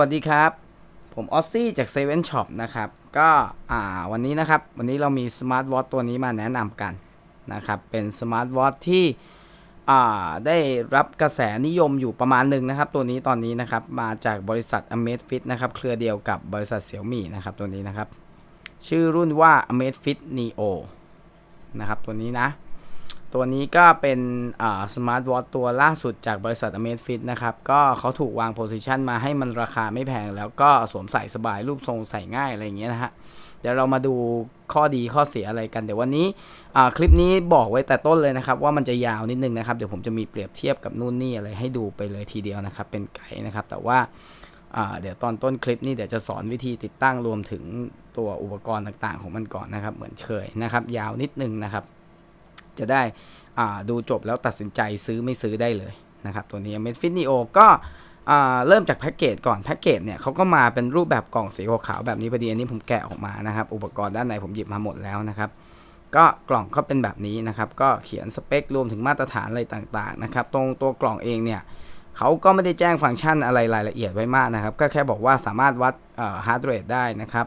วัสดีครับ ผมออสซี่จากเซเว่นช็อปนะครับ ก็อ่าวันนี้นะครับ วันนี้เรามีสมาร์ทวอทตัวนี้มาแนะนำกันนะครับ เป็นสมาร์ทวอทที่อ่าได้รับกระแสนิยมอยู่ประมาณหนึ่งนะครับ ตัวนี้ตอนนี้นะครับ มาจากบริษัท Amazfit นะครับ เครือเดียวกับบริษัทเสี่ยวมี่นะครับตัวนี้นะครับ ชื่อรุ่นว่า Amazfit Neo นะครับตัวนี้นะ ตัวนี้ก็เป็นสมาร์ทวอทตัวล่าสุดจากบริษัท Amazfit นะครับ ก็เขาถูกวางโพซิชันมาให้มันราคาไม่แพง แล้วก็สวมใส่สบายรูปทรงใส่ง่ายอะไรอย่างเงี้ยนะฮะ เดี๋ยวเรามาดูข้อดีข้อเสียอะไรกัน เดี๋ยววันนี้คลิปนี้บอกไว้แต่ต้นเลยนะครับ ว่ามันจะยาวนิดนึงนะครับ เดี๋ยวผมจะมีเปรียบเทียบกับนู่นนี่อะไรให้ดูไปเลยทีเดียวนะครับ เป็นไกด์นะครับ แต่ว่าเดี๋ยวตอนต้นคลิปนี้เดี๋ยวจะสอนวิธีติดตั้งรวมถึงตัวอุปกรณ์ต่างๆ ของมันก่อนนะครับ เหมือนเคยนะครับ ยาวนิดนึงนะครับ จะได้ดูจบแล้วตัดสินใจซื้อไม่ซื้อได้เลยนะครับตัวนี้ a m a z f i t Neo ก็เริ่มจากแพ็กเกจก่อนแพ็กเกจเนี่ยเขาก็มาเป็นรูปแบบกล่องสีขาวแบบนี้พอดีอันนี้ผมแกะออกมานะครับ อุปกรณ์ด้านในผมหยิบมาหมดแล้วนะครับ ก็กล่องเขาเป็นแบบนี้นะครับ ก็เขียนสเปครวมถึงมาตรฐานอะไรต่างๆนะครับ ตรงตัวกล่องเองเนี่ยเขาก็ไม่ได้แจ้งฟังก์ชันอะไรรายละเอียดไว้มากนะครับ ก็แค่บอกว่าสามารถวัดฮาร์ดเรทได้นะครับ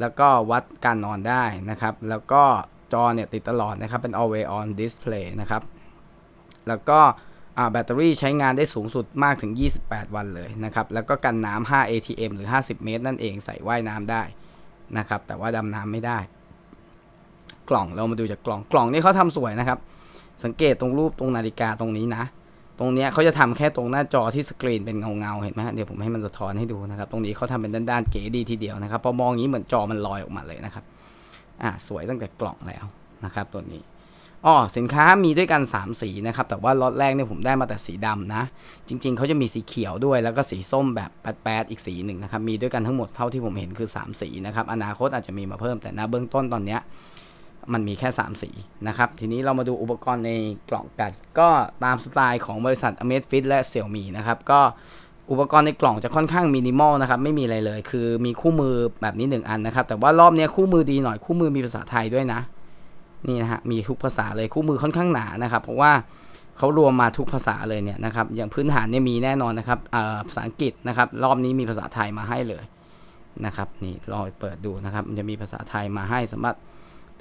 แล้วก็วัดการนอนได้นะครับ แล้วก็ จอเนี่ยติดตลอดนะครับ เป็น always on display นะครับ แล้วก็แบตเตอรี่ใช้งานได้สูงสุดมากถึง 28 วันเลยนะครับ แล้วก็กันน้ำ5 ATM หรือ 50 เมตร นั่นเองใส่ว่ายน้ำได้นะครับ แต่ว่าดำน้ำไม่ได้ กล่องเรามาดูจากกล่องกล่องนี่เขาทำสวยนะครับ สังเกตตรงรูปตรงนาฬิกาตรงนี้นะ ตรงนี้เขาจะทำแค่ตรงหน้าจอที่สกรีนเป็นเงาเงาเห็นไหมเดี๋ยวผมให้มันสะท้อนให้ดูนะครับ ตรงนี้เขาทำเป็นด้านๆเก๋ดีทีเดียวนะครับ พอมองอย่างนี้เหมือนจอมันลอยออกมาเลยนะครับ อ่าสวยตั้งแต่กล่องแล้วนะครับตัวนี้อ๋อสินค้ามีด้วยกัน 3 สีนะครับ แต่ว่าล็อตแรกเนี่ยผมได้มาแต่สีดำนะ จริง ๆเขาจะมีสีเขียวด้วย แล้วก็สีส้มแบบแป๊ดๆอีกสีหนึ่งนะครับ มีด้วยกันทั้งหมดเท่าที่ผมเห็นคือ 3 สีนะครับ อนาคตอาจจะมีมาเพิ่มแต่ณเบื้องต้นตอนเนี้ยมันมีแค่ 3 สีนะครับ ทีนี้เรามาดูอุปกรณ์ในกล่องกันก็ตามสไตล์ของบริษัท Amazfit และ Xiaomi นะครับ ก็ อุปกรณ์ในกล่องจะค่อนข้างมินิมอลนะครับไม่มีอะไรเลย คือมีคู่มือแบบนี้ 1 อันนะครับ แต่ว่ารอบนี้คู่มือดีหน่อยคู่มือมีภาษาไทยด้วยนะ นี่นะฮะมีทุกภาษาเลยคู่มือค่อนข้างหนานะครับ เพราะว่าเขารวมมาทุกภาษาเลยเนี่ยนะครับ อย่างพื้นฐานเนี่ยมีแน่นอนนะครับภาษาอังกฤษนะครับ รอบนี้มีภาษาไทยมาให้เลยนะครับ นี่ลองเปิดดูนะครับ มันจะมีภาษาไทยมาให้สำหรับ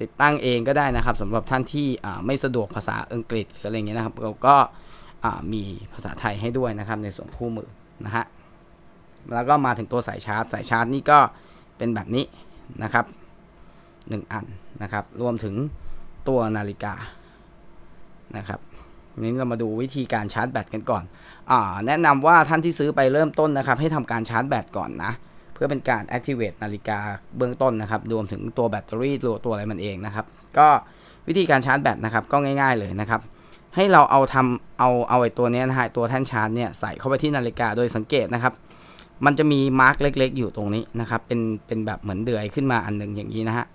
ติดตั้งเองก็ได้นะครับสำหรับท่านที่ไม่สะดวกภาษาอังกฤษหรืออะไรเงี้ยนะครับเราก็มีภาษาไทยให้ด้วยนะครับ ในส่วนคู่มือ นะฮะแล้วก็มาถึงตัวสายชาร์จ สายชาร์จนี่ก็เป็นแบบนี้นะครับ 1 อันนะครับ รวมถึงตัวนาฬิกานะครับนี้เรามาดูวิธีการชาร์จแบตกันก่อนอ่าแนะนำว่าท่านที่ซื้อไปเริ่มต้นนะครับ ให้ทำการชาร์จแบตก่อนนะ เพื่อเป็นการ activate นาฬิกาเบื้องต้นนะครับ รวมถึงตัวแบตเตอรี่ตัวตัวอะไรมันเองนะครับ ก็วิธีการชาร์จแบตนะครับก็ง่าย ๆเลยนะครับ ให้เราเอาทำเอาเอาไอ้ตัวนี้นะฮะตัวแท่นชาร์จเนี่ยใส่เข้าไปที่นาฬิกาโดยสังเกตนะครับ มันจะมีมาร์กเล็ก ๆ อยู่ตรงนี้นะครับ เป็นเป็นแบบเหมือนเดือยขึ้นมาอันหนึ่งอย่างนี้นะฮะ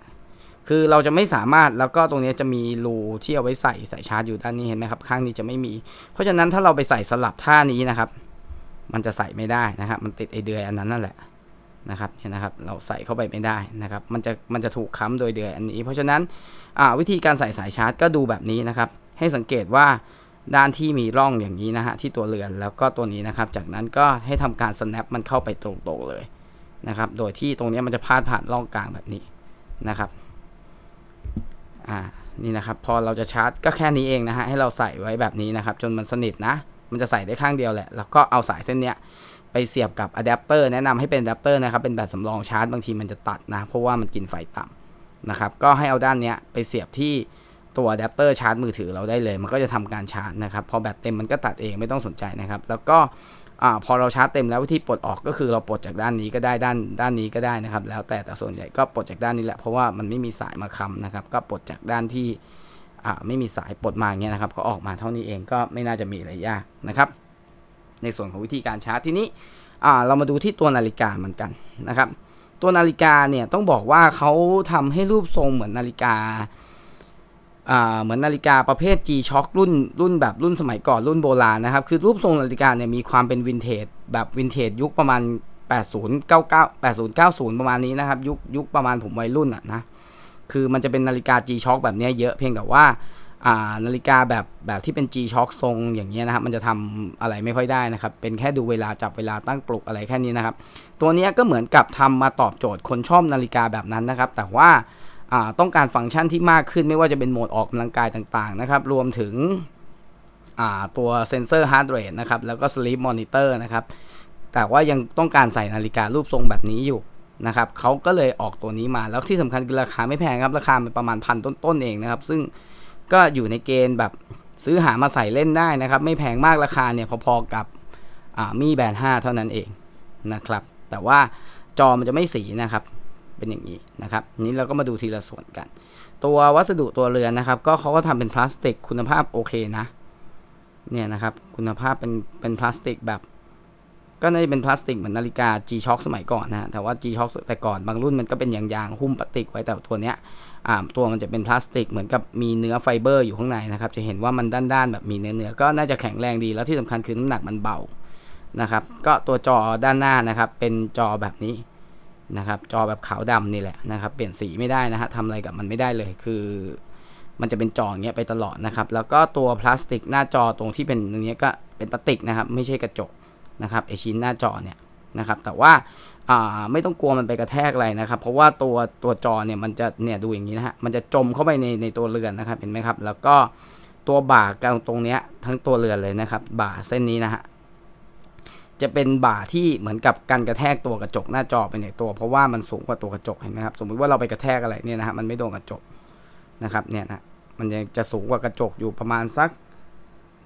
คือเราจะไม่สามารถแล้วก็ตรงนี้จะมีรูที่เอาไว้ใส่สายชาร์จอยู่ด้านนี้เห็นไหมครับ ข้างนี้จะไม่มี เพราะฉะนั้นถ้าเราไปใส่สลับท่านี้นะครับ มันจะใส่ไม่ได้นะครับ มันติดไอเดือยอันนั้นนั่นแหละนะครับเนี่ยนะครับเราใส่เข้าไปไม่ได้นะครับ มันจะมันจะถูกค้ำโดยเดือยอันนี้ เพราะฉะนั้นวิธีการใส่สายชาร์จก็ดูแบบนี้นะครับ ให้สังเกตว่าด้านที่มีร่องอย่างนี้นะฮะที่ตัวเรือนแล้วก็ตัวนี้นะครับ จากนั้นก็ให้ทำการ snap มันเข้าไปตรงๆเลยนะครับ โดยที่ตรงนี้มันจะพาดผ่านร่องกลางแบบนี้นะครับอ่านี่นะครับพอเราจะชาร์จก็แค่นี้เองนะฮะให้เราใส่ไว้แบบนี้นะครับ จนมันสนิทนะ มันจะใส่ได้ข้างเดียวแหละ แล้วก็เอาสายเส้นเนี้ยไปเสียบกับอะแดปเตอร์แนะนำให้เป็นอะแดปเตอร์นะครับเป็นแบบสำรองชาร์จบางทีมันจะตัดนะ เพราะว่ามันกินไฟต่ำนะครับ ก็ให้เอาด้านเนี้ยไปเสียบที่ ตัวอะแดปเตอร์ชาร์จมือถือเราได้เลย มันก็จะทำการชาร์จนะครับ พอแบตเต็มมันก็ตัดเองไม่ต้องสนใจนะครับ แล้วก็อ่าพอเราชาร์จเต็มแล้ววิธีปลดออกก็คือเราปลดจากด้านนี้ก็ได้ด้านด้านนี้ก็ได้นะครับ แล้วแต่แต่ส่วนใหญ่ก็ปลดจากด้านนี้แหละเพราะว่ามันไม่มีสายมาค้ำนะครับ ก็ปลดจากด้านที่อ่าไม่มีสายปลดมาอย่างเงี้ยนะครับ ก็ออกมาเท่านี้เองก็ไม่น่าจะมีอะไรยากนะครับ ในส่วนของวิธีการชาร์จทีนี้อ่าเรามาดูที่ตัวนาฬิกาเหมือนกันนะครับ ตัวนาฬิกาเนี่ยต้องบอกว่าเขาทำให้รูปทรงเหมือนนาฬิกา เหมือนนาฬิกาประเภท G-Shock รุ่นรุ่นแบบรุ่นสมัยก่อนรุ่นโบราณนะครับ คือรูปทรงนาฬิกาเนี่ยมีความเป็นวินเทจแบบวินเทจยุคประมาณ 80 99 80 90 ประมาณนี้นะครับ ยุคยุคประมาณผมวัยรุ่นอะนะคือมันจะเป็นนาฬิกา G-Shock แบบนี้เยอะเพียงแต่ว่าานาฬิกาแบบแบบที่เป็น G Shock ทรงอย่างเงี้ยนะครับ มันจะทำอะไรไม่ค่อยได้นะครับ เป็นแค่ดูเวลาจับเวลาตั้งปลุกอะไรแค่นี้นะครับ ตัวนี้ก็เหมือนกับทำมาตอบโจทย์คนชอบนาฬิกาแบบนั้นนะครับ แต่ว่า ต้องการฟังก์ชันที่มากขึ้นไม่ว่าจะเป็นโหมดออกกำลังกายต่างๆนะครับ รวมถึงตัวเซนเซอร์ heart rate นะครับ แล้วก็ sleep monitor นะครับ แต่ว่ายังต้องการใส่นาฬิการูปทรงแบบนี้อยู่นะครับเขาก็เลยออกตัวนี้มา แล้วที่สำคัญคือราคาไม่แพงครับ ราคามันประมาณพันต้นๆเองนะครับ ซึ่งก็อยู่ในเกณฑ์แบบซื้อหามาใส่เล่นได้นะครับ ไม่แพงมากราคาเนี่ยพอๆกับมีแบรนด์5เท่านั้นเองนะครับ แต่ว่าจอมันจะไม่สีนะครับ เป็นอย่างนี้นะครับนี้เราก็มาดูทีละส่วนกัน ตัววัสดุตัวเรือนนะครับก็เขาก็ทำเป็นพลาสติกคุณภาพโอเคนะเนี่ยนะครับคุณภาพเป็นเป็นพลาสติกแบบ ก็น่าจะเป็นพลาสติกเหมือนนาฬิกา G-Shock สมัยก่อนนะแต่ว่า G-Shock แต่ก่อนบางรุ่นมันก็เป็นยางๆหุ้มพลาสติกไว้แต่ตัวเนี้ยอ่าตัวมันจะเป็นพลาสติกเหมือนกับมีเนื้อไฟเบอร์อยู่ข้างในนะครับจะเห็นว่ามันด้านๆแบบมีเนื้อเนื้อๆก็น่าจะแข็งแรงดีแล้วที่สำคัญคือน้ำหนักมันเบานะครับก็ตัวจอด้านหน้านะครับเป็นจอแบบนี้ นะครับจอแบบขาวดำนี่แหละนะครับ เปลี่ยนสีไม่ได้นะฮะทำอะไรกับมันไม่ได้เลย คือ มันจะเป็นจออย่างเงี้ยไปตลอดนะครับ แล้วก็ตัวพลาสติกหน้าจอตรงที่เป็นตรงเนี้ยก็เป็นพลาสติกนะครับ ไม่ใช่กระจกนะครับไอชิ้นหน้าจอเนี่ยนะครับแต่ว่าอ่าไม่ต้องกลัวมันไปกระแทกอะไรนะครับ เพราะว่าตัวตัวจอเนี่ยมันจะเนี่ยดูอย่างนี้นะฮะมันจะจมเข้าไปในในตัวเรือนนะครับเห็นไหมครับ แล้วก็ตัวบ่ากลางตรงเนี้ยทั้งตัวเรือนเลยนะครับ บ่าเส้นนี้นะฮะ จะเป็นบ่าที่เหมือนกับกันกระแทกตัวกระจกหน้าจอไปในตัว เพราะว่ามันสูงกว่าตัวกระจกเห็นไหมครับ สมมติว่าเราไปกระแทกอะไรเนี่ยนะฮะมันไม่โดนกระจกนะครับเนี่ยนะมันจะสูงกว่ากระจกอยู่ประมาณสัก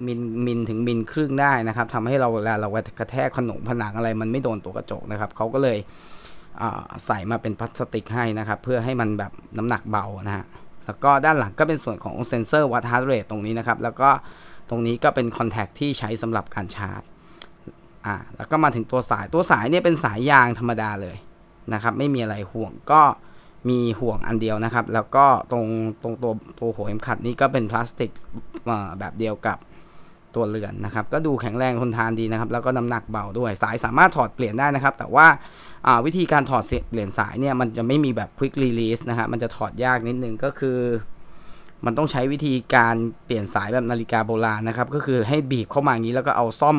มิลมิลถึงมิลครึ่งได้นะครับทำให้เราเวลาเรากระแทกขนมผนังอะไร มันไม่โดนตัวกระจกนะครับเขาก็เลยใส่มาเป็นพลาสติกให้นะครับ เพื่อให้มันแบบน้ำหนักเบานะฮะแล้วก็ด้านหลังก็เป็นส่วนของเซนเซอร์วัดฮาร์ดเรทตรงนี้นะครับ แล้วก็ตรงนี้ก็เป็นคอนแทคที่ใช้สำหรับการชาร์จ อ่าแล้วก็มาถึงตัวสายตัวสายเนี่ยเป็นสายยางธรรมดาเลยนะครับ ไม่มีอะไรห่วงก็มีห่วงอันเดียวนะครับ แล้วก็ตรงตรงตัวตัวหัวเข็มขัดนี้ก็เป็นพลาสติกแบบเดียวกับตัวเรือนนะครับ ก็ดูแข็งแรงทนทานดีนะครับ แล้วก็น้ำหนักเบาด้วย สายสามารถถอดเปลี่ยนได้นะครับ แต่ว่าวิธีการถอดเปลี่ยนสายเนี่ยมันจะไม่มีแบบ quick release นะฮะมันจะถอดยากนิดนึงก็คือ มันต้องใช้วิธีการเปลี่ยนสายแบบนาฬิกาโบราณนะครับ ก็คือให้บีบเข้ามาอย่างนี้แล้วก็เอาซ่อม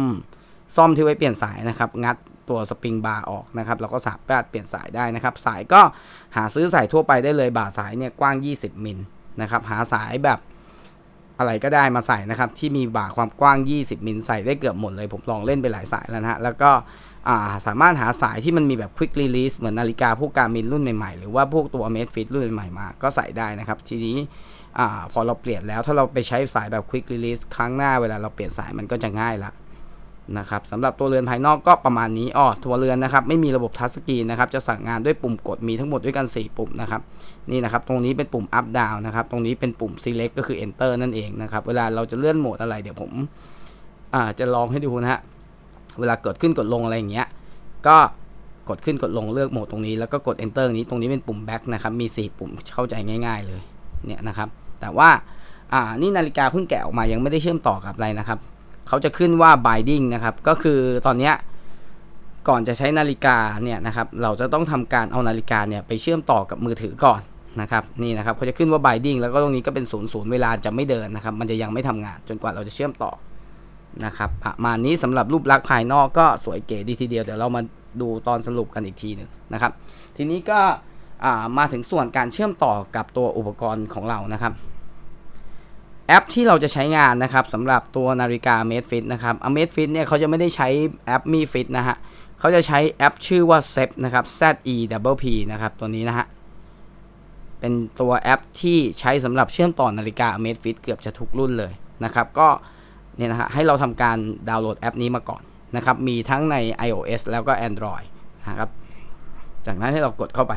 ซ่อมที่ไว้เปลี่ยนสายนะครับ งัดตัวสปริงบาร์ออกนะครับแล้วก็สามารถเปลี่ยนสายได้นะครับ สายก็หาซื้อสายทั่วไปได้เลยบ่าสายเนี่ยกว้าง 20 มิลนะครับ หาสายแบบอะไรก็ได้มาใส่นะครับ ที่มีบ่าความกว้าง 20 มิลใส่ได้เกือบหมดเลย ผมลองเล่นไปหลายสายแล้วนะฮะ แล้วก็สามารถหาสายที่มันมีแบบ quick release เหมือนนาฬิกาพวกการมินรุ่นใหม่ๆ หรือว่าพวกตัว Amazfit รุ่นใหม่ๆมาก็ใส่ได้นะครับ ทีนี้อพอเราเปลี่ยนแล้วถ้าเราไปใช้สายแบบ quick release ครั้งหน้าเวลาเราเปลี่ยนสายมันก็จะง่ายละ นะครับสำหรับตัวเรือนภายนอกก็ประมาณนี้อ๋อตัวเรือนนะครับไม่มีระบบทัชสกรีนนะครับจะสั่งงานด้วยปุ่มกดมีทั้งหมดด้วยกัน 4 ปุ่มนะครับนี่นะครับตรงนี้เป็นปุ่ม up down นะครับตรงนี้เป็นปุ่ม select ก็คือ enter นั่นเองนะครับเวลาเราจะเลื่อนโหมดอะไรเดี๋ยวผมอ่าจะลองให้ดูนะฮะเวลากดขึ้นกดลงอะไรอย่างเงี้ยก็กดขึ้นกดลงเลือกโหมดตรงนี้แล้วก็กด enter นี้ตรงนี้เป็นปุ่ม back นะครับมี 4 ปุ่มเข้าใจง่าย ๆ เลยเนี่ยนะครับแต่ว่าอ่านี่นาฬิกาเพิ่งแกะออกมายังไม่ได้เชื่อมต่อกับอะไรนะครับ เขาจะขึ้นว่า binding นะครับ ก็คือตอนนี้ก่อนจะใช้นาฬิกาเนี่ยนะครับ เราจะต้องทำการเอานาฬิกาเนี่ยไปเชื่อมต่อกับมือถือก่อนนะครับนี่นะครับเขาจะขึ้นว่า binding แล้วก็ตรงนี้ก็เป็นศูนย์ศูนย์เวลาจะไม่เดินนะครับ มันจะยังไม่ทำงานจนกว่าเราจะเชื่อมต่อนะครับประมาณนี้สำหรับรูปลักษณ์ภายนอกก็สวยเก๋ดีทีเดียวเดี๋ยวเรามาดูตอนสรุปกันอีกทีหนึ่งนะครับ ทีนี้ก็มาถึงส่วนการเชื่อมต่อกับตัวอุปกรณ์ของเรานะครับ แอปที่เราจะใช้งานนะครับสำหรับตัวนาฬิกา Amazfit นะครับ Amazfit เนี่ยเขาจะไม่ได้ใช้แอป Mi Fit นะฮะเขาจะใช้แอปชื่อว่า ZEP นะครับ Z E W P นะครับตัวนี้นะฮะเป็นตัวแอปที่ใช้สำหรับเชื่อมต่อนาฬิกา Amazfit เกือบจะทุกรุ่นเลยนะครับ ก็เนี่ยนะฮะให้เราทำการดาวน์โหลดแอปนี้มาก่อนนะครับ มีทั้งใน iOS แล้วก็ Android นะครับ จากนั้นให้เรากดเข้าไป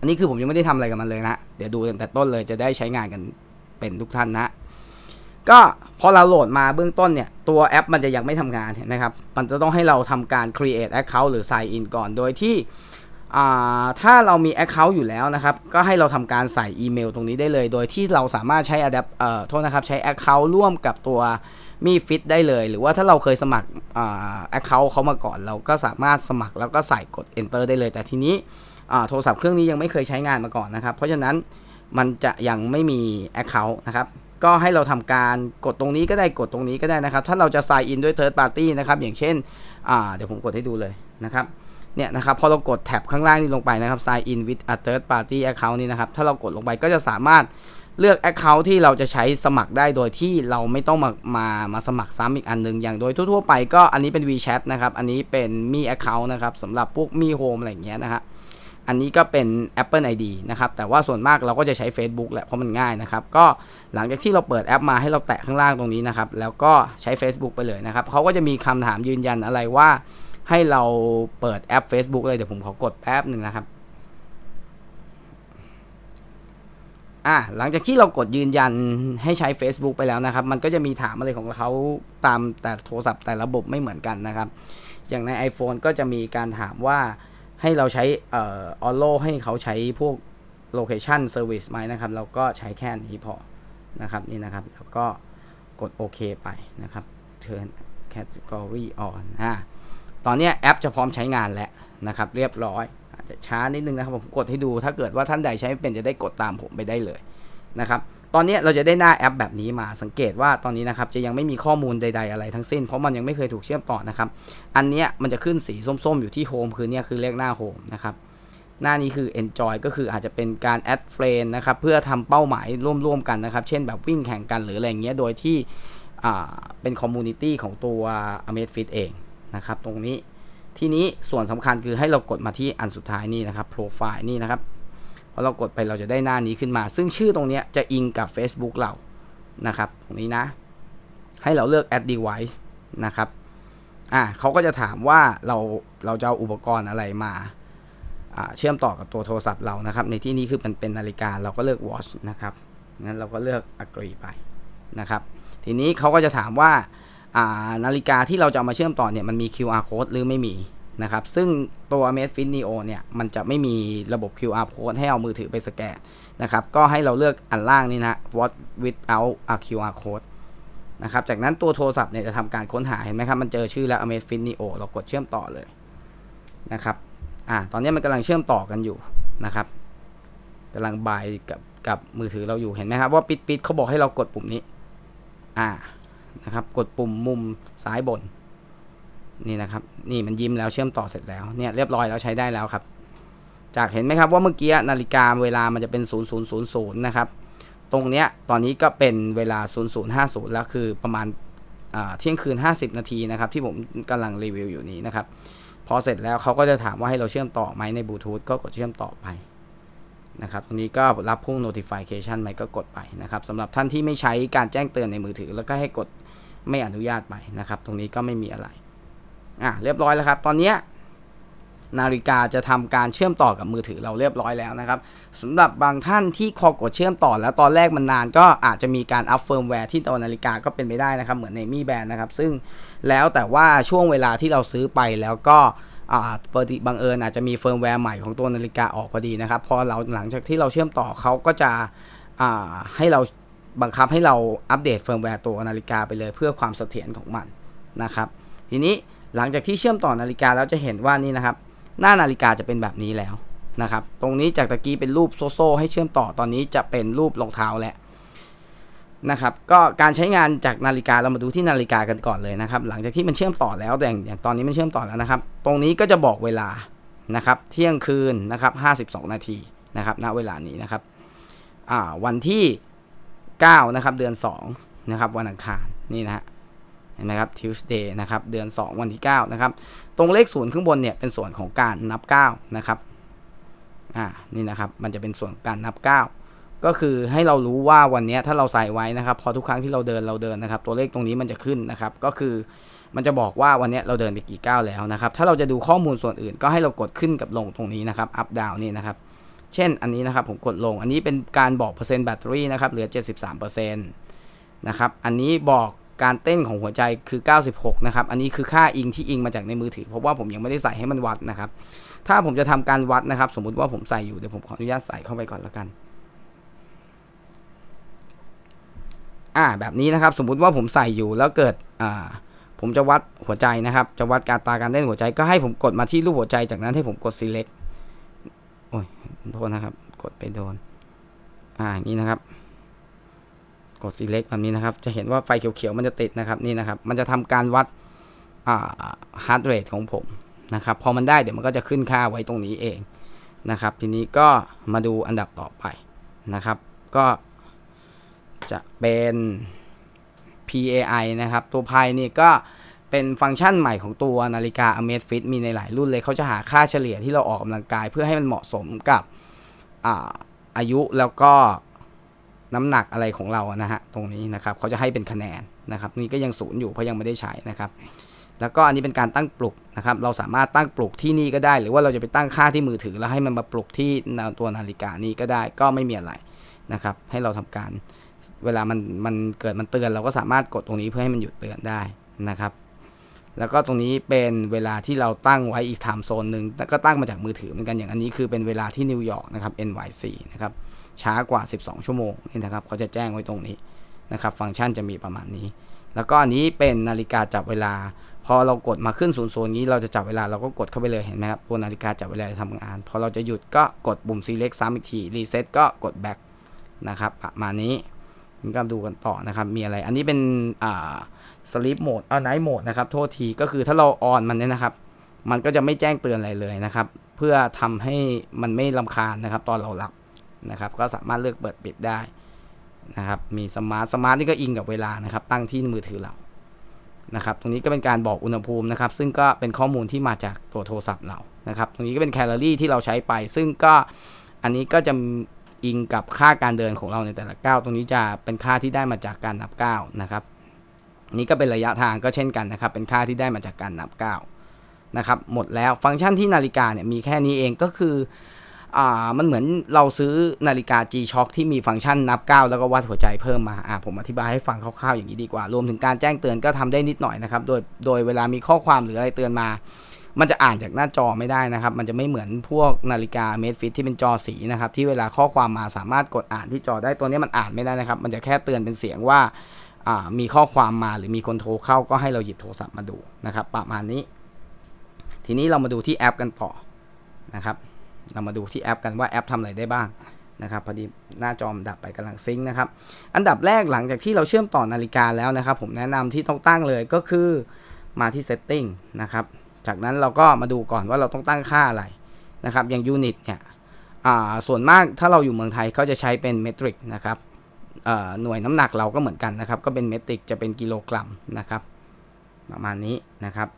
อันนี้คือผมยังไม่ได้ทำอะไรกับมันเลยนะ เดี๋ยวดูตั้งแต่ต้นเลยจะได้ใช้งานกัน เป็นทุกท่านนะ ก็พอเราโหลดมาเบื้องต้นเนี่ย ตัวแอปมันจะยังไม่ทำงานนไหมครับ มันจะต้องให้เราทำการ create account หรือ sign in ก่อน โดยที่ถ้าเรามี account อยู่แล้วนะครับ ก็ให้เราทำการใส่อีเมลตรงนี้ได้เลย โดยที่เราสามารถใช้ adapt เอ่อโทษนะครับ ใช้ account ร่วมกับตัวมีฟิตได้เลย หรือว่าถ้าเราเคยสมัครอ่า account เขามาก่อน เราก็สามารถสมัครแล้วก็ใส่กด enter ได้เลย แต่ทีนี้โทรศัพท์เครื่องนี้ยังไม่เคยใช้งานมาก่อนนะครับ เพราะฉะนั้น มันจะยังไม่มี account นะครับ ก็ให้เราทำการกดตรงนี้ก็ได้กดตรงนี้ก็ได้นะครับ ถ้าเราจะ sign in ด้วย third party นะครับ อย่างเช่นเดี๋ยวผมกดให้ดูเลยนะครับเนี่ยนะครับพอเรากดแท็บข้างล่างนี่ลงไปนะครับ sign in with a third party account นี่นะครับ ถ้าเรากดลงไปก็จะสามารถเลือก Account ที่เราจะใช้สมัครได้โดยที่เราไม่ต้องมามามาสมัครซ้ำอีกอันหนึ่งอย่างโดยทั่วๆไปก็อันนี้เป็น WeChat นะครับ อันนี้เป็นมี Account นะครับสำหรับพวกมี Home อะไรอย่างเงี้ยนะฮะ อันนี้ก็เป็น Apple ID นะครับ แต่ว่าส่วนมากเราก็จะใช้ Facebook แหละ เพราะมันง่ายนะครับ ก็หลังจากที่เราเปิดแอปมาให้เราแตะข้างล่างตรงนี้นะครับ แล้วก็ใช้ Facebook ไปเลยนะครับ เขาก็จะมีคำถามยืนยันอะไรว่า ให้เราเปิดแอป Facebook เลยเดี๋ยวผมขอกดแป๊บหนึ่งนะครับอะหลังจากที่เรากดยืนยันให้ใช้ Facebook ไปแล้วนะครับ มันก็จะมีถามอะไรของเขาตามแต่โทรศัพท์แต่ระบบไม่เหมือนกันนะครับ อย่างใน iPhone ก็จะมีการถามว่า ให้เราใช้เอ่อ Allo ให้เขาใช้พวก Location Service ไหมนะครับ เราก็ใช้แค่นี้พอนะครับนี่นะครับแล้วก็กดโอเคไปนะครับ Turn Category on อะตอนนี้แอปจะพร้อมใช้งานแล้วนะครับ เรียบร้อยอาจจะช้านิดนึงนะครับผมกดให้ดูถ้าเกิดว่าท่านใดใช้ไม่เป็นจะได้กดตามผมไปได้เลยนะครับ ตอนนี้เราจะได้หน้าแอปแบบนี้มาสังเกตว่าตอนนี้นะครับจะยังไม่มีข้อมูลใด ๆ อะไรทั้งสิ้น เพราะมันยังไม่เคยถูกเชื่อมต่อนะครับ อันนี้มันจะขึ้นสีส้มๆ อยู่ที่โฮมคือเนี่ยคือเลขหน้าโฮมนะครับหน้านี้คือ enjoy ก็คืออาจจะเป็นการ add friend นะครับเพื่อทำเป้าหมายร่วมๆกันนะครับ เช่นแบบวิ่งแข่งกันหรืออะไรเงี้ยโดยที่เป็นคอมมูนิตี้ของตัว Amazfit เองนะครับ ตรงนี้ทีนี้ส่วนสำคัญคือให้เรากดมาที่อันสุดท้ายนี่นะครับ profile นี่นะครับ พอเรากดไปเราจะได้หน้านี้ขึ้นมา ซึ่งชื่อตรงนี้จะอิงกับ Facebook เรานะครับ ตรงนี้นะ ให้เราเลือก add device นะครับอ่าเขาก็จะถามว่าเราเราจะเอาอุปกรณ์อะไรมาเชื่อมต่อกับตัวโทรศัพท์เรานะครับ ในที่นี้คือมันเป็นนาฬิกาเราก็เลือก watch นะครับงั้นเราก็เลือก agree ไปนะครับ ทีนี้เขาก็จะถามว่าานาฬิกาที่เราจะเอามาเชื่อมต่อเนี่ยมันมี QR code หรือไม่มี นะครับ ซึ่งตัว Amazfit Neo เนี่ย มันจะไม่มีระบบ QR code ให้เอามือถือไปสแกนนะครับ ก็ให้เราเลือกอันล่างนี่นะ What without a QR code นะครับ จากนั้นตัวโทรศัพท์เนี่ยจะทำการค้นหา เห็นไหมครับ มันเจอชื่อแล้ว Amazfit Neo เรากดเชื่อมต่อเลยนะครับ อ่า ตอนนี้มันกำลังเชื่อมต่อกันอยู่นะครับกำลังบายกับกับมือถือเราอยู่ เห็นไหมครับว่าปิดปิดเขาบอกให้เรากดปุ่มนี้ อ่า นะครับ กดปุ่มมุมซ้ายบน นี่นะครับ นี่มันยิ้มแล้วเชื่อมต่อเสร็จแล้วเนี่ยเรียบร้อยแล้วใช้ได้แล้วครับ จากเห็นไหมครับว่าเมื่อกี้นาฬิกาเวลามันจะเป็น 0000นะครับ ตรงเนี้ยตอนนี้ก็เป็นเวลา 0050 แล้วคือประมาณเที่ยงคืน 50 นาทีนะครับ ที่ผมกำลังรีวิวอยู่นี้นะครับ พอเสร็จแล้วเขาก็จะถามว่าให้เราเชื่อมต่อไหมในบลูทูธก็กดเชื่อมต่อไปนะครับตรงนี้ก็รับพุ่ง notification ไหมก็กดไปนะครับสำหรับท่านที่ไม่ใช้การแจ้งเตือนในมือถือ แล้วก็ให้กดไม่อนุญาตไปนะครับ ตรงนี้ก็ไม่มีอะไร อะเรียบร้อยแล้วครับ ตอนนี้นาฬิกาจะทำการเชื่อมต่อกับมือถือเราเรียบร้อยแล้วนะครับสำหรับบางท่านที่คอกดเชื่อมต่อ แล้วตอนแรกมันนานก็อาจจะมีการอัพเฟิร์มแวร์ที่ตัวนาฬิกาก็เป็นไปได้นะครับ เหมือนในมีแบนนะครับ ซึ่งแล้วแต่ว่าช่วงเวลาที่เราซื้อไปแล้วก็อ่าปกติบังเอิญอาจจะมีเฟิร์มแวร์ใหม่ของตัวนาฬิกาออกพอดีนะครับ พอเราหลังจากที่เราเชื่อมต่อเขาก็จะอ่าให้เราบังคับให้เราอัปเดตเฟิร์มแวร์ตัวนาฬิกาไปเลยเพื่อความเสถียรของมันนะครับ ทีนี้ หลังจากที่เชื่อมต่อนาฬิกาแล้วจะเห็นว่านี่นะครับ หน้านาฬิกาจะเป็นแบบนี้แล้วนะครับ ตรงนี้จากตะกี้เป็นรูปโซโซให้เชื่อมต่อตอนนี้จะเป็นรูปรองเท้าแล้วนะครับก็การใช้งานจากนาฬิกาเรามาดูที่นาฬิกากันก่อนเลยนะครับ หลังจากที่มันเชื่อมต่อแล้วแต่อย่างตอนนี้มันเชื่อมต่อแล้วนะครับ ตรงนี้ก็จะบอกเวลานะครับ เที่ยงคืนนะครับ52 นาทีนะครับณเวลานี้นะครับวันที่ 9 นะครับ เดือน 2 นะครับ วันอังคารนี่นะฮะ เห็นไหมครับ Tuesday นะครับ เดือน 2 วันที่ 9 นะครับ ตรงเลขศูนย์ข้างบนเนี่ยเป็นส่วนของการนับ 9 นะครับ อ่า นี่นะครับ มันจะเป็นส่วนการนับ 9 ก็คือให้เรารู้ว่าวันนี้ถ้าเราใส่ไว้นะครับ พอทุกครั้งที่เราเดินเราเดินนะครับ ตัวเลขตรงนี้มันจะขึ้นนะครับ ก็คือมันจะบอกว่าวันนี้เราเดินไปกี่ก้าวแล้วนะครับ ถ้าเราจะดูข้อมูลส่วนอื่น ก็ให้เรากดขึ้นกับลงตรงนี้นะครับ up down นี่นะครับ เช่นอันนี้นะครับผมกดลง อันนี้เป็นการบอกเปอร์เซ็นต์แบตเตอรี่นะครับ เหลือ 73%นะครับ อันนี้บอก การเต้นของหัวใจคือ 96 นะครับ อันนี้คือค่าอิงที่อิงมาจากในมือถือ เพราะว่าผมยังไม่ได้ใส่ให้มันวัดนะครับ ถ้าผมจะทำการวัดนะครับ สมมุติว่าผมใส่อยู่ เดี๋ยวผมขออนุญาตใส่เข้าไปก่อนแล้วกัน อ่า แบบนี้นะครับ สมมุติว่าผมใส่อยู่แล้วเกิด อ่า ผมจะวัดหัวใจนะครับ จะวัดการตาการเต้นหัวใจ ก็ให้ผมกดมาที่รูปหัวใจ จากนั้นให้ผมกด select โอ้ย โทษนะครับ กดไปโดน อ่านี่นะครับ กด select แบบนี้นะครับ จะเห็นว่าไฟเขียวๆมันจะติดนะครับนี่นะครับ มันจะทำการวัดอ่า heart rate ของผมนะครับ พอมันได้เดี๋ยวมันก็จะขึ้นค่าไว้ตรงนี้เองนะครับ ทีนี้ก็มาดูอันดับต่อไปนะครับ ก็จะเป็น PAI นะครับ ตัว Pi นี่ก็เป็นฟังก์ชันใหม่ของตัวนาฬิกา Amazfit มีในหลายรุ่นเลยเขาจะหาค่าเฉลี่ยที่เราออกกำลังกายเพื่อให้มันเหมาะสมกับอาอายุแล้วก็ น้ำหนักอะไรของเรานะฮะตรงนี้นะครับเขาจะให้เป็นคะแนนนะครับนี่ก็ยังศูนย์อยู่เพราะยังไม่ได้ใช้นะครับ แล้วก็อันนี้เป็นการตั้งปลุกนะครับ เราสามารถตั้งปลุกที่นี่ก็ได้ หรือว่าเราจะไปตั้งค่าที่มือถือแล้วให้มันมาปลุกที่ตัวนาฬิกานี้ก็ได้ก็ไม่มีอะไรนะครับ ให้เราทำการเวลามันมันเกิดมันเตือน เราก็สามารถกดตรงนี้เพื่อให้มันหยุดเตือนได้นะครับ แล้วก็ตรงนี้เป็นเวลาที่เราตั้งไว้อีกไทม์โซนหนึ่งก็ตั้งมาจากมือถือเหมือนกันอย่างอันนี้คือเป็นเวลาที่นิวยอร์กนะครับ NY4 นะครับ ช้ากว่า 12 ชั่วโมงนี่นะครับเขาจะแจ้งไว้ตรงนี้นะครับ ฟังก์ชันจะมีประมาณนี้ แล้วก็อันนี้เป็นนาฬิกาจับเวลา พอเรากดมาขึ้นศูนย์โซนนี้เราจะจับเวลาเราก็กดเข้าไปเลยเห็นไหมครับตัวนาฬิกาจับเวลาทำงาน พอเราจะหยุดก็กดปุ่ม select ซ้ำอีกที reset ก็กด back นะครับประมาณนี้ก็ดูกันต่อนะครับ มีอะไร อันนี้เป็นอ่า sleep mode เอา night mode นะครับ โทษที ก็คือถ้าเราออนมันเนี่ยนะครับ มันก็จะไม่แจ้งเตือนอะไรเลยนะครับ เพื่อทำให้มันไม่ลำคาญนะครับ ตอนเราหลับ นะครับ ก็สามารถเลือกเปิดปิดได้นะครับ มีสมาร์ท สมาร์ทนี่ก็อิงกับเวลานะครับ ตั้งที่มือถือเรา นะครับ ตรงนี้ก็เป็นการบอกอุณหภูมินะครับ ซึ่งก็เป็นข้อมูลที่มาจากตัวโทรศัพท์เรา นะครับ ตรงนี้ก็เป็นแคลอรี่ที่เราใช้ไป ซึ่งก็อันนี้ก็จะอิงกับค่าการเดินของเราในแต่ละก้าว ตรงนี้จะเป็นค่าที่ได้มาจากการนับก้าวนะครับ นี่ก็เป็นระยะทางก็เช่นกันนะครับ เป็นค่าที่ได้มาจากการนับก้าวนะครับ หมดแล้ว ฟังก์ชันที่นาฬิกาเนี่ยมีแค่นี้เองก็คือ อ่ามันเหมือนเราซื้อนาฬิกา G-Shock ที่มีฟังก์ชันนับก้าวแล้วก็วัดหัวใจเพิ่มมาอ่าผมอธิบายให้ฟังคร่าวๆอย่างนี้ดีกว่า รวมถึงการแจ้งเตือนก็ทำได้นิดหน่อยนะครับ โดยโดยเวลามีข้อความหรืออะไรเตือนมา มันจะอ่านจากหน้าจอไม่ได้นะครับ มันจะไม่เหมือนพวกนาฬิกา m a d e Fit ที่เป็นจอสีนะครับ ที่เวลาข้อความมาสามารถกดอ่านที่จอได้ตัวนี้มันอ่านไม่ได้นะครับ มันจะแค่เตือนเป็นเสียงว่าอ่ามีข้อความมาหรือมีคนโทรเข้าก็ให้เราหยิบโทรศัพท์มาดูนะครับประมาณนี้ ทีนี้เรามาดูที่แอปกันต่อนะครับ เรามาดูที่แอปกันว่าแอปทำอะไรได้บ้างนะครับพอดีหน้าจอมนดับไปกำลังซิงค์นะครับ อันดับแรกหลังจากที่เราเชื่อมต่อนาฬิกาแล้วนะครับ ผมแนะนำที่ต้องตั้งเลยก็คือมาที่ setting นะครับ จากนั้นเราก็มาดูก่อนว่าเราต้องตั้งค่าอะไรนะครับ อย่างยูนิตเนี่ยส่วนมากถ้าเราอยู่เมืองไทยเขาจะใช้เป็นเมตริกนะครับหน่วยน้ำหนักเราก็เหมือนกันนะครับ ก็เป็นเมตริกจะเป็นกิโลกรัมนะครับ ประมาณนี้นะครับ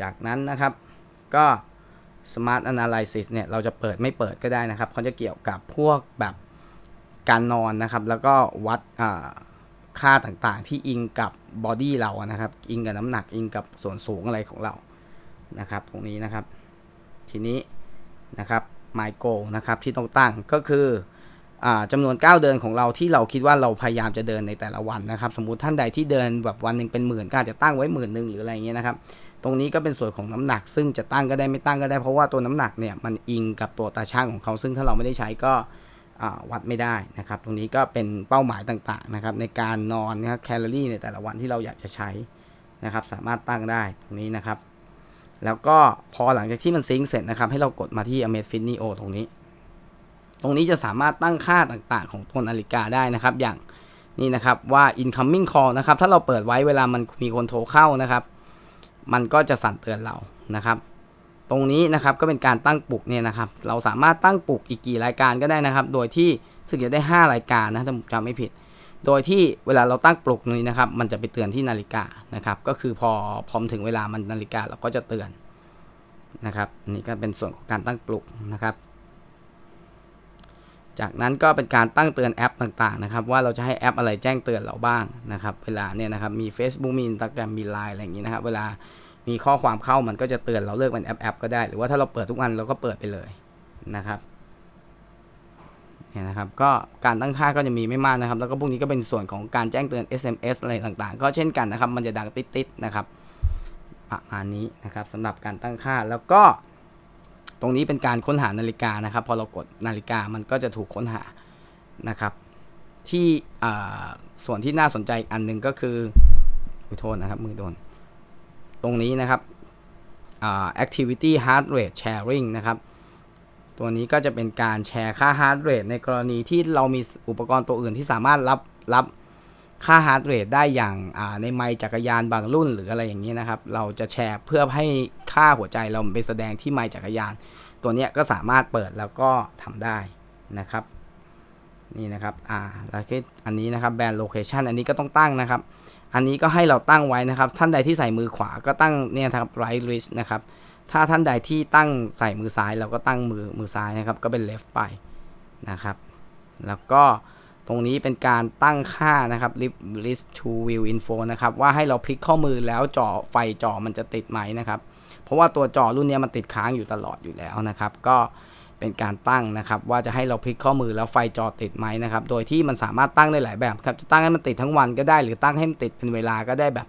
จากนั้นนะครับก็ Smart Analysis เนี่ยเราจะเปิดไม่เปิดก็ได้นะครับเขาจะเกี่ยวกับพวกแบบการนอนนะครับ แล้วก็วัดค่าต่างๆ ที่อิงกับบอดี้เรานะครับ อิงกับน้ำหนักอิงกับส่วนสูงอะไรของเรานะครับ ตรงนี้นะครับ ทีนี้นะครับ My Goal นะครับที่ต้องตั้งก็คืออ จำนวนก้าวเดินของเราที่เราคิดว่าเราพยายามจะเดินในแต่ละวันนะครับ สมมุติท่านใดที่เดินแบบวันหนึ่งเป็นหมื่นก็อาจจะตั้งไว้หมื่นหนึ่งหรืออะไรเงี้ยนะครับ ตรงนี้ก็เป็นส่วนของน้ำหนัก ซึ่งจะตั้งก็ได้ไม่ตั้งก็ได้เพราะว่าตัวน้ำหนักเนี่ยมันอิงกับตัวตาช่างของเขา ซึ่งถ้าเราไม่ได้ใช้ก็วัดไม่ได้นะครับ ตรงนี้ก็เป็นเป้าหมายต่างๆนะครับในการนอนนะครับแคลอรี่ในแต่ละวันที่เราอยากจะใช้นะครับ สามารถตั้งได้ตรงนี้นะครับ แล้วก็พอหลังจากที่มันซิงค์เสร็จนะครับ ให้เรากดมาที่ Amazfit Neo ตรงนี้ ตรงนี้จะสามารถตั้งค่าต่างๆ ของตัวนาฬิกาได้นะครับ อย่างนี่นะครับว่า incoming call นะครับ ถ้าเราเปิดไว้เวลามันมีคนโทรเข้านะครับ มันก็จะสั่นเตือนเรานะครับ ตรงนี้นะครับก็เป็นการตั้งปลุกเนี่ยนะครับ เราสามารถตั้งปลุกอีกกี่รายการก็ได้นะครับ โดยที่สึกจะได้ 5 รายการนะถ้าผมจำไม่ผิด โดยที่เวลาเราตั้งปลุกนี้นะครับ มันจะไปเตือนที่นาฬิกานะครับ ก็คือพอพร้อมถึงเวลามันนาฬิกาเราก็จะเตือนนะครับนี่ก็เป็นส่วนของการตั้งปลุกนะครับ จากนั้นก็เป็นการตั้งเตือนแอปต่างๆนะครับว่าเราจะให้แอปอะไรแจ้งเตือนเราบ้างนะครับเวลาเนี่ยนะครับมี Facebook มี Instagram มี Line อะไรอย่างนี้นะครับเวลามีข้อความเข้ามันก็จะเตือนเราเลือกเป็นแอปแอปก็ได้ หรือว่าถ้าเราเปิดทุกวันเราก็เปิดไปเลยนะครับเนี่ยนะครับก็การตั้งค่าก็จะมีไม่มากนะครับ แล้วก็พวกนี้ก็เป็นส่วนของการแจ้งเตือน SMS อะไรต่างๆ ก็เช่นกันนะครับ มันจะดังติดๆนะครับประมาณนี้นะครับสำหรับการตั้งค่าแล้วก็ ตรงนี้เป็นการค้นหานาฬิกานะครับ พอเรากดนาฬิกามันก็จะถูกค้นหานะครับ ที่ส่วนที่น่าสนใจอันหนึ่งก็คือขอโทษนะครับมือโดน ตรงนี้นะครับ activity heart rate sharing นะครับ ตัวนี้ก็จะเป็นการแชร์ค่า heart rate ในกรณีที่เรามีอุปกรณ์ตัวอื่นที่สามารถรับรับ ค่าฮาร์ดเรทได้อย่างในไมค์จักรยานบางรุ่นหรืออะไรอย่างนี้นะครับ เราจะแชร์เพื่อให้ค่าหัวใจเราไปแสดงที่ไมค์จักรยาน ตัวนี้ก็สามารถเปิดแล้วก็ทำได้นะครับ นี่นะครับอ่าแล้วก็อันนี้นะครับแบรนด์โลเคชันอันนี้ก็ต้องตั้งนะครับ อันนี้ก็ให้เราตั้งไว้นะครับ ท่านใดที่ใส่มือขวาก็ตั้งเนี่ยครับ right wrist นะครับ ถ้าท่านใดที่ตั้งใส่มือซ้ายเราก็ตั้งมือมือซ้ายนะครับ ก็เป็น left ไปนะครับ แล้วก็ ตรงนี้เป็นการตั้งค่านะครับ list to view info นะครับ ว่าให้เราพลิกข้อมือแล้วจอไฟจอมันจะติดไหมนะครับ เพราะว่าตัวจอรุ่นนี้มันติดค้างอยู่ตลอดอยู่แล้วนะครับ ก็เป็นการตั้งนะครับ ว่าจะให้เราพลิกข้อมือแล้วไฟจอติดไหมนะครับ โดยที่มันสามารถตั้งได้หลายแบบครับจะตั้งให้มันติดทั้งวันก็ได้ หรือตั้งให้มันติดเป็นเวลาก็ได้แบบ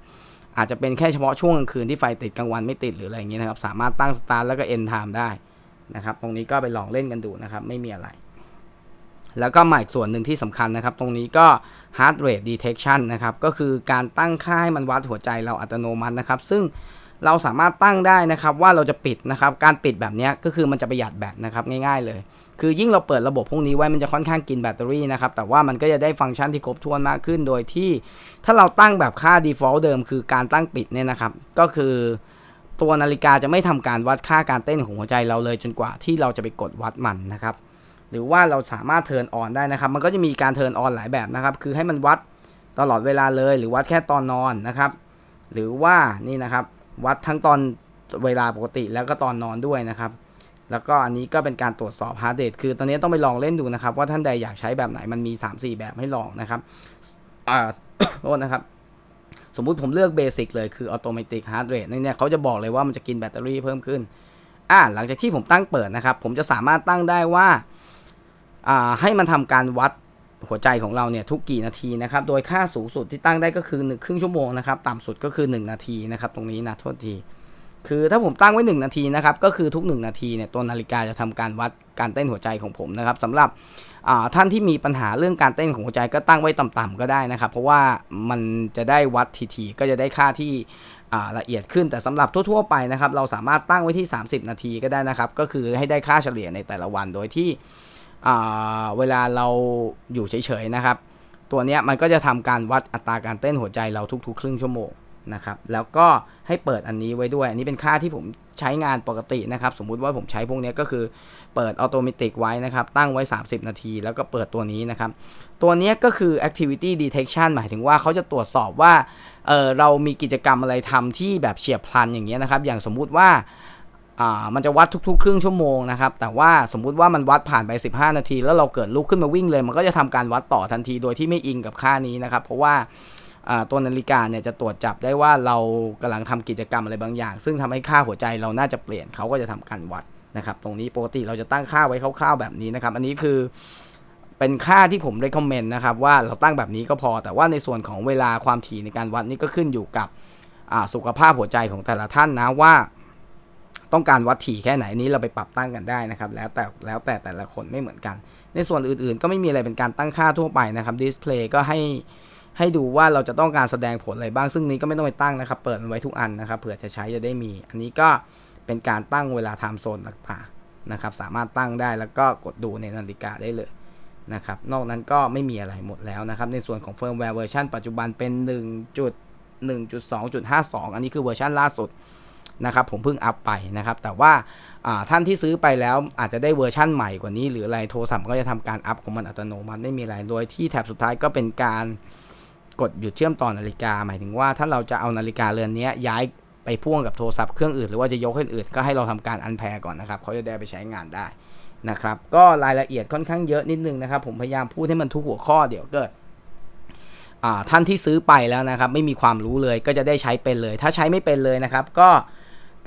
อาจจะเป็นแค่เฉพาะช่วงกลางคืนที่ไฟติดกลางวันไม่ติดหรืออะไรอย่างเงี้ยนะครับ สามารถตั้งสตาร์ทแล้วก็เอนไทม์ได้นะครับ ตรงนี้ก็ไปลองเล่นกันดูนะครับ ไม่มีอะไร แล้วก็หมายส่วนหนึ่งที่สำคัญนะครับ ตรงนี้ก็ heart rate detection นะครับ ก็คือการตั้งค่าให้มันวัดหัวใจเราอัตโนมัตินะครับ ซึ่งเราสามารถตั้งได้นะครับว่าเราจะปิดนะครับ การปิดแบบนี้ก็คือมันจะประหยัดแบตนะครับง่ายๆเลย คือยิ่งเราเปิดระบบพวกนี้ไว้มันจะค่อนข้างกินแบตเตอรี่นะครับ แต่ว่ามันก็จะได้ฟังก์ชันที่ครบถ้วนมากขึ้น โดยที่ถ้าเราตั้งแบบค่า default เดิม คือการตั้งปิดเนี่ยนะครับ ก็คือตัวนาฬิกาจะไม่ทำการวัดค่าการเต้นของหัวใจเราเลยจนกว่าที่เราจะไปกดวัดมันนะครับ หรือว่าเราสามารถเทิร์นออนได้นะครับ มันก็จะมีการเทิร์นออนหลายแบบนะครับ คือให้มันวัดตลอดเวลาเลย หรือวัดแค่ตอนนอนนะครับ หรือว่านี่นะครับ วัดทั้งตอนเวลาปกติแล้วก็ตอนนอนด้วยนะครับ แล้วก็อันนี้ก็เป็นการตรวจสอบฮาร์ดเรทคือตอนนี้ต้องไปลองเล่นดูนะครับ ว่าท่านใดอยากใช้แบบไหนมันมี 3-4 แบบให้ลองนะครับอ่าโทษนะครับสมมุติผมเลือกเบสิกเลยคือออโตเมติกฮาร์ดเรทเนี่ยเขาจะบอกเลยว่ามันจะกินแบตเตอรี่เพิ่มขึ้น อ่า หลังจากที่ผมตั้งเปิดนะครับ ผมจะสามารถตั้งได้ว่า ให้มันทำการวัดหัวใจของเราเนี่ยทุกกี่นาทีนะครับ โดยค่าสูงสุดที่ตั้งได้ก็คือ1ครึ่งชั่วโมงนะครับ ต่ำสุดก็คือ 1 นาทีนะครับ ตรงนี้นะโทษที คือถ้าผมตั้งไว้ 1 นาทีนะครับ ก็คือทุก 1 นาทีเนี่ยตัวนาฬิกาจะทำการวัดการเต้นหัวใจของผมนะครับสำหรับท่านที่มีปัญหาเรื่องการเต้นของหัวใจก็ตั้งไว้ต่ำๆก็ได้นะครับ เพราะว่ามันจะได้วัดทีๆก็จะได้ค่าที่ละเอียดขึ้นแต่สำหรับทั่วๆไปนะครับ เราสามารถตั้งไว้ที่ 30 นาทีก็ได้นะครับ ก็คือให้ได้ค่าเฉลี่ยในแต่ละวันโดยที่ เวลาเราอยู่เฉยๆนะครับ ตัวนี้มันก็จะทำการวัดอัตราการเต้นหัวใจเราทุกๆ ครึ่งชั่วโมงนะครับ แล้วก็ให้เปิดอันนี้ไว้ด้วย อันนี้เป็นค่าที่ผมใช้งานปกตินะครับ สมมุติว่าผมใช้พวกนี้ก็คือเปิดออโตเมติไว้นะครับ ตั้งไว้ 30 นาที แล้วก็เปิดตัวนี้นะครับ ตัวนี้ก็คือ activity detection หมายถึงว่าเขาจะตรวจสอบว่าเออเรามีกิจกรรมอะไรทำที่แบบเฉียบพลันอย่างเงี้ยนะครับ อย่างสมมุติว่า มันจะวัดทุกๆ ครึ่งชั่วโมงนะครับ แต่ว่าสมมุติว่ามันวัดผ่านไป 15 นาที แล้วเราเกิดลุกขึ้นมาวิ่งเลย มันก็จะทำการวัดต่อทันทีโดยที่ไม่อิงกับค่านี้นะครับ เพราะว่าตัวนาฬิกาเนี่ยจะตรวจจับได้ว่าเรากำลังทำกิจกรรมอะไรบางอย่าง ซึ่งทำให้ค่าหัวใจเราน่าจะเปลี่ยนเขาก็จะทำการวัดนะครับ ตรงนี้ปกติเราจะตั้งค่าไว้คร่าวๆแบบนี้นะครับ อันนี้คือเป็นค่าที่ผม recommend นะครับว่าเราตั้งแบบนี้ก็พอ แต่ว่าในส่วนของเวลาความถี่ในการวัดนี่ก็ขึ้นอยู่กับสุขภาพหัวใจของแต่ละท่านนะว่า ต้องการวัดถี่แค่ไหนนนี้เราไปปรับตั้งกันได้นะครับ แล้วแต่แล้วแต่แต่ละคนไม่เหมือนกัน ในส่วนอื่นๆ ก็ไม่มีอะไรเป็นการตั้งค่าทั่วไปนะครับดิสเพลย์ก็ให้ให้ดูว่าเราจะต้องการแสดงผลอะไรบ้างซึ่งนี้ก็ไม่ต้องไปตั้งนะครับ เปิดมันไว้ทุกอันนะครับเผื่อจะใช้จะได้มี อันนี้ก็เป็นการตั้งเวลาไทม์โซนต่างๆนะครับ สามารถตั้งได้แล้วก็กดดูในนาฬิกาได้เลยนะครับ นอกนั้นก็ไม่มีอะไรหมดแล้วนะครับ ในส่วนของเฟิร์มแวร์เวอร์ชันปัจจุบันเป็น 1.1.2.52 อันนี้คือเวอร์ชันล่าสุด นะครับผมเพิ่งอัพไปนะครับ แต่ว่าท่านที่ซื้อไปแล้วอาจจะได้เวอร์ชั่นใหม่กว่านี้ หรืออะไรโทรศัพท์ก็จะทำการอัพของมันอัตโนมัติไม่มีอะไรโดยที่แถบสุดท้ายก็เป็นการกดหยุดเชื่อมต่อนาฬิกา หมายถึงว่าถ้าเราจะเอานาฬิกาเรือนนี้ย้ายไปพ่วงกับโทรศัพท์เครื่องอื่นหรือว่าจะยกให้อื่นก็ให้เราทำการอันแพรก่อนนะครับเขาจะได้ไปใช้งานได้นะครับ ก็รายละเอียดค่อนข้างเยอะนิดนึงนะครับ ผมพยายามพูดให้มันทุกหัวข้อเดี๋ยวเกิดท่านที่ซื้อไปแล้วนะครับ ไม่มีความรู้เลยก็จะได้ใช้เป็นเลย ถ้าใช้ไม่เป็นเลยนะครับ ก็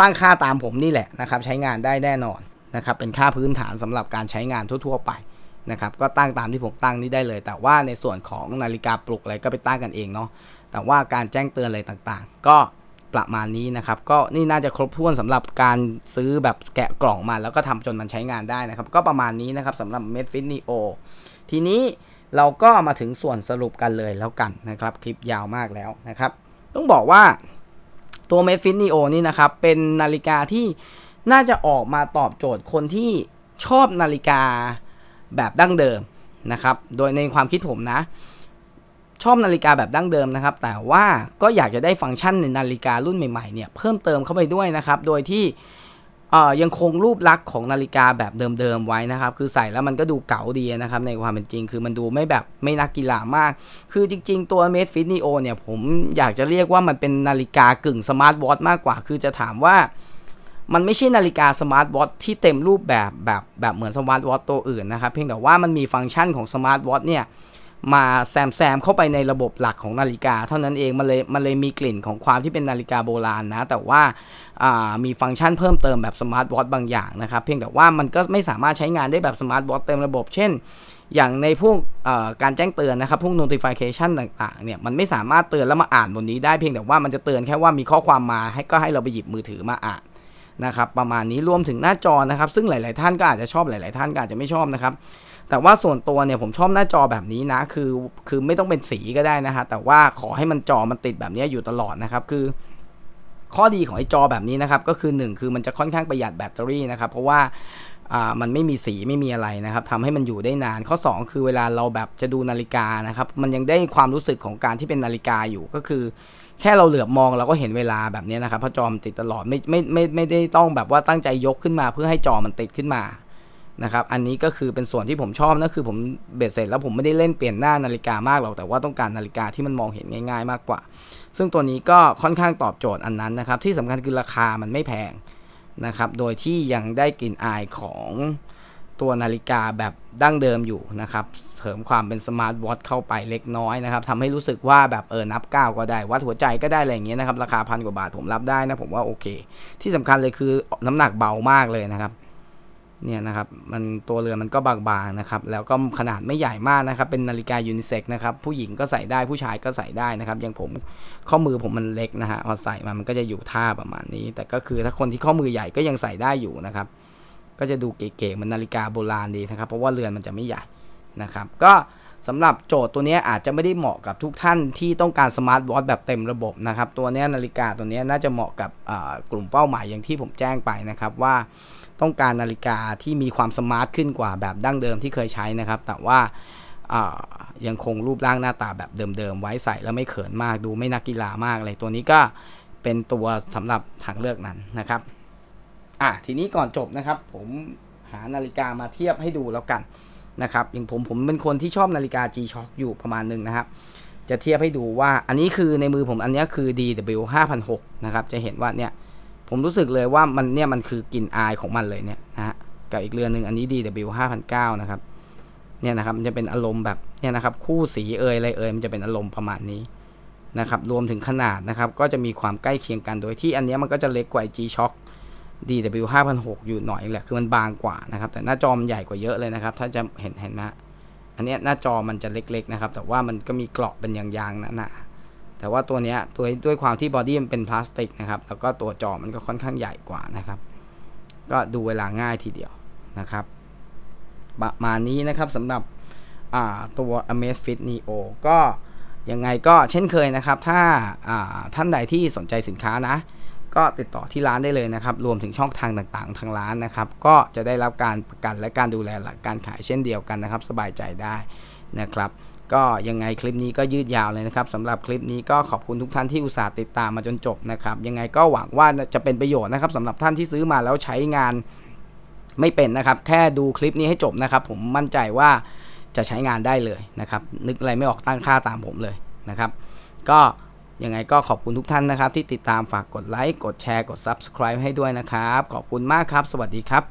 ตั้งค่าตามผมนี่แหละนะครับ ใช้งานได้แน่นอนนะครับ เป็นค่าพื้นฐานสำหรับการใช้งานทั่ว ๆ ไปนะครับ ก็ตั้งตามที่ผมตั้งนี่ได้เลย แต่ว่าในส่วนของนาฬิกาปลุกอะไรก็ไปตั้งกันเองเนาะแต่ว่าการแจ้งเตือนอะไรต่างๆ ก็ประมาณนี้นะครับ ก็นี่น่าจะครบถ้วนสำหรับการซื้อแบบแกะกล่องมาแล้วก็ทำจนมันใช้งานได้นะครับ ก็ประมาณนี้นะครับสำหรับ m e d f i t Neo ทีนี้เราก็มาถึงส่วนสรุปกันเลยแล้วกันนะครับ คลิปยาวมากแล้วนะครับ ต้องบอกว่า ตัว m e d f i t Neo นี่นะครับ เป็นนาฬิกาที่น่าจะออกมาตอบโจทย์คนที่ชอบนาฬิกาแบบดั้งเดิมนะครับ โดยในความคิดผมนะ ชอบนาฬิกาแบบดั้งเดิมนะครับ แต่ว่าก็อยากจะได้ฟังก์ชันในนาฬิการุ่นใหม่ๆเนี่ยเพิ่มเติมเข้าไปด้วยนะครับ โดยที่ ยังคงรูปลักษณ์ของนาฬิกาแบบเดิมๆไว้นะครับ คือใส่แล้วมันก็ดูเก๋าดีนะครับในความเป็นจริง คือมันดูไม่แบบไม่นักกีฬามาก คือจริง ๆ ตัว m a d e Fit Neo เนี่ยผมอยากจะเรียกว่ามันเป็นนาฬิกากึ่งสมาร์ทวอทมากกว่า คือจะถามว่ามันไม่ใช่นาฬิกาสมาร์ทวอทที่เต็มรูปแบบแบบแบบเหมือนสมาร์ทวอทตัวอื่นนะครับ เพียงแต่ว่ามันมีฟังก์ชันของสมาร์ทวอทเนี่ย มาแซมแซมเข้าไปในระบบหลักของนาฬิกา เท่านั้นเองมันเลยมันเลยมีกลิ่นของความที่เป็นนาฬิกาโบราณนะ แต่ว่าามีฟังก์ชันเพิ่มเติมแบบสมาร์ทวอทบางอย่างนะครับ เพียงแต่ว่ามันก็ไม่สามารถใช้งานได้แบบสมาร์ทวอทเต็มระบบ เช่น อย่างในพวกการแจ้งเตือนนะครับ พวก notification ต่างๆเนี่ยมันไม่สามารถเตือนแล้วมาอ่านบนนี้ได้เพียงแต่ว่ามันจะเตือนแค่ว่ามีข้อความมาให้ก็ให้เราไปหยิบมือถือมาอ่านนะครับประมาณนี้รวมถึงหน้าจอนะครับ ซึ่งหลาย ๆ ท่านก็อาจจะชอบหลาย ๆ ท่านก็อาจจะไม่ชอบนะครับ แต่ว่าส่วนตัวเนี่ยผมชอบหน้าจอแบบนี้นะ คือคือไม่ต้องเป็นสีก็ได้นะฮะแต่ว่าขอให้มันจอมันติดแบบนี้อยู่ตลอดนะครับ คือ ข้อดีของไอ้จอแบบนี้นะครับ ก็คือ 1 คือมันจะค่อนข้างประหยัดแบตเตอรี่นะครับ เพราะว่าอ่ามันไม่มีสีไม่มีอะไรนะครับทำให้มันอยู่ได้นานข้อ 2 คือเวลาเราแบบจะดูนาฬิกานะครับ มันยังได้ความรู้สึกของการที่เป็นนาฬิกาอยู่ก็คือ แค่เราเหลือบมองเราก็เห็นเวลาแบบนี้นะครับเพราะจอมันติดตลอดไม่ไม่ไม่ไม่ได้ต้องแบบว่าตั้งใจยกขึ้นมาเพื่อให้จอมันติดขึ้นมา นะครับอันนี้ก็คือเป็นส่วนที่ผมชอบนะคือผมเบ็ดเสร็จแล้วผมไม่ได้เล่นเปลี่ยนหน้านาฬิกามากหรอกแต่ว่าต้องการนาฬิกาที่มันมองเห็นง่ายๆ มากกว่า ซึ่งตัวนี้ก็ค่อนข้างตอบโจทย์อันนั้นนะครับ ที่สำคัญคือราคามันไม่แพงนะครับ โดยที่ยังได้กลิ่นอายของตัวนาฬิกาแบบดั้งเดิมอยู่นะครับเสริมความเป็นสมาร์ทวอทเข้าไปเล็กน้อยนะครับทำให้รู้สึกว่าแบบเออนับก้าวก็ได้ วัดหัวใจก็ได้อะไรอย่างเงี้ยนะครับราคาพันกว่าบาทผมรับได้นะผมว่าโอเค ที่สำคัญเลยคือน้ำหนักเบามากเลยนะครับ เนี่ยนะครับมันตัวเรือนมันก็บางๆนะครับแล้วก็ขนาดไม่ใหญ่มากนะครับเป็นนาฬิกายูนิเซ็กนะครับผู้หญิงก็ใส่ได้ผู้ชายก็ใส่ได้นะครับอย่างผมข้อมือผมมันเล็กนะฮะพอใส่มามันก็จะอยู่ท่าประมาณนี้ แต่ก็คือถ้าคนที่ข้อมือใหญ่ก็ยังใส่ได้อยู่นะครับก็จะดูเก๋ๆเหมือนนาฬิกาโบราณดีนะครับเพราะว่าเรือนมันจะไม่ใหญ่นะครับก็ สำหรับโจทย์ตัวนี้อาจจะไม่ได้เหมาะกับทุกท่านที่ต้องการสมาร์ทวอทแบบเต็มระบบนะครับ ตัวนี้นาฬิกาตัวนี้น่าจะเหมาะกับกลุ่มเป้าหมายอย่างที่ผมแจ้งไปนะครับว่าต้องการนาฬิกาที่มีความสมาร์ทขึ้นกว่าแบบดั้งเดิมที่เคยใช้นะครับ แต่ว่าอ่ายังคงรูปร่างหน้าตาแบบเดิมๆไว้ใส่แล้วไม่เขินมากดูไม่นักกีฬามากอะไรตัวนี้ก็เป็นตัวสำหรับทางเลือกนั้นนะครับอะทีนี้ก่อนจบนะครับ ผมหานาฬิกามาเทียบให้ดูแล้วกัน นะครับอย่างผมผมเป็นคนที่ชอบนาฬิกา G-Shock อยู่ประมาณหนึ่งนะครับ จะเทียบให้ดูว่าอันนี้คือในมือผมอันนี้คือ DW 5006นะครับ จะเห็นว่าเนี่ยผมรู้สึกเลยว่ามันเนี่ยมันคือกลิ่นอายของมันเลยเนี่ยนะฮะกับอีกเรือนหนึ่งอันนี้ DW 5009นะครับเนี่ยนะครับมันจะเป็นอารมณ์แบบเนี่ยนะครับคู่สีเอยอะไรเอยมันจะเป็นอารมณ์ประมาณนี้นะครับรวมถึงขนาดนะครับก็จะมีความใกล้เคียงกันโดยที่อันนี้มันก็จะเล็กกว่า G Shock DW 5006 อยู่หน่อยแหละ คือมันบางกว่านะครับ แต่หน้าจอมันใหญ่กว่าเยอะเลยนะครับ ถ้าจะเห็นเห็นไหมฮะอันนี้หน้าจอมันจะเล็กๆนะครับ แต่ว่ามันก็มีเกราะเป็นยางๆนะนะแต่ว่าตัวเนี้ยตัวด้วยความที่บอดี้มันเป็นพลาสติกนะครับ แล้วก็ตัวจอมันก็ค่อนข้างใหญ่กว่านะครับ ก็ดูเวลาง่ายทีเดียวนะครับ ประมาณนี้นะครับสำหรับตัว Amazfit Neo ก็ยังไงก็เช่นเคยนะครับ ถ้าาท่านใดที่สนใจสินค้านะ ก็ติดต่อที่ร้านได้เลยนะครับ รวมถึงช่องทางต่างๆ ทางร้านนะครับ ก็จะได้รับการประกันและการดูแลหลักการขายเช่นเดียวกันนะครับ สบายใจได้นะครับ ก็ยังไงคลิปนี้ก็ยืดยาวเลยนะครับสำหรับคลิปนี้ก็ขอบคุณทุกท่านที่อุตส่าห์ติดตามมาจนจบนะครับ ยังไงก็หวังว่าจะเป็นประโยชน์นะครับสำหรับท่านที่ซื้อมาแล้วใช้งานไม่เป็นนะครับ แค่ดูคลิปนี้ให้จบนะครับ ผมมั่นใจว่าจะใช้งานได้เลยนะครับ นึกอะไรไม่ออกตั้งค่าตามผมเลยนะครับ ก็ ยังไงก็ขอบคุณทุกท่านนะครับ ที่ติดตามฝากกดไลค์ กดแชร์ กด Subscribe ให้ด้วยนะครับ ขอบคุณมากครับ สวัสดีครับ